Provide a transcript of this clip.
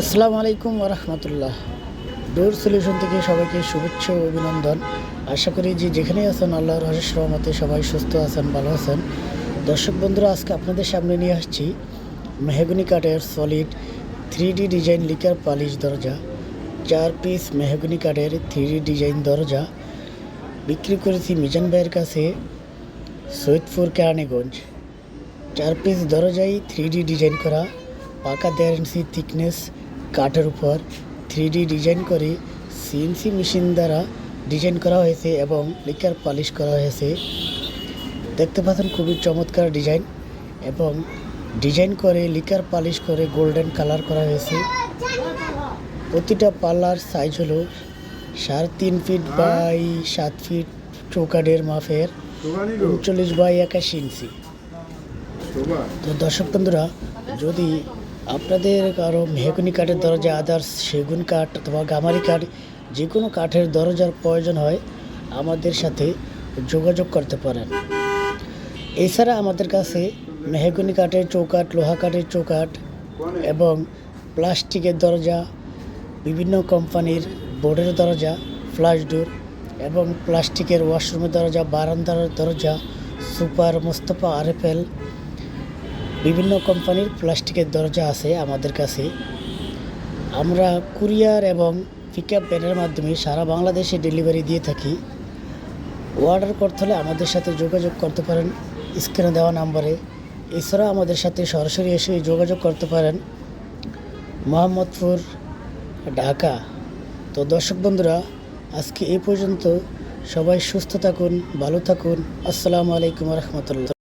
আসসালামু আলাইকুম ওরহমতুল্লাহ ডোর সলিউশন থেকে সবাইকে শুভেচ্ছা ও অভিনন্দন। আশা করি যে যেখানে আছেন, আল্লাহর রহস্য রহমতে সবাই সুস্থ আছেন, ভালো আছেন। দর্শক বন্ধুরা, আজকে আপনাদের সামনে নিয়ে আসছি মেহগুনি কাঠের solid three D design lacquer polish দরজা। চার পিস মেহগুনি কাঠের থ্রি ডি ডিজাইন দরজা। বিক্রি করেছি মিজান ভাইয়ের কাছে, সৈয়দপুর কেরানীগঞ্জ। চার পিস দরজাই থ্রি ডি ডিজাইন করা। পাকা ইঞ্চি থিকনেস কাঠের উপর থ্রি ডিজাইন করে সিএনসি মেশিন দ্বারা ডিজাইন করা হয়েছে এবং লিকার পালিশ করা হয়েছে। দেখতে পাচ্ছেন খুবই চমৎকার ডিজাইন এবং ডিজাইন করে লিকার পালিশ করে গোল্ডেন কালার করা হয়েছে। প্রতিটা পাল্লার সাইজ হলো সাড়ে তিন ফিট বাই সাত ফিট চৌকাডের মাফের উনচল্লিশ বাই একাশি ইঞ্চি তো দর্শক বন্ধুরা, যদি আপনাদের কারও মেহগুনি কাঠের দরজা, আদার্স সেগুন কাঠ অথবা গামারি কাঠ, যে কোনো কাঠের দরজার প্রয়োজন হয়, আমাদের সাথে যোগাযোগ করতে পারেন। এছাড়া আমাদের কাছে মেহগুনি কাঠের চৌকাঠ, লোহা কাঠের চৌকাঠ এবং প্লাস্টিকের দরজা, বিভিন্ন কোম্পানির বোর্ডের দরজা, ফ্লাশ ডোর এবং প্লাস্টিকের ওয়াশরুমের দরজা, বারান্দার দরজা, সুপার মোস্তফা আরএফএল বিভিন্ন কোম্পানির প্লাস্টিকের দরজা আছে আমাদের কাছে। আমরা কুরিয়ার এবং পিক আপ ভ্যানের মাধ্যমে সারা বাংলাদেশে ডেলিভারি দিয়ে থাকি। অর্ডার করতে হলে আমাদের সাথে যোগাযোগ করতে পারেন স্ক্রিনে দেওয়া নাম্বারে। এছাড়া আমাদের সাথে সরাসরি এসে যোগাযোগ করতে পারেন মোহাম্মদপুর, ঢাকা। তো দর্শক বন্ধুরা, আজকে এই পর্যন্ত সবাই সুস্থ থাকুন, ভালো থাকুন। আসসালামু আলাইকুম রহমতুল্লাহ।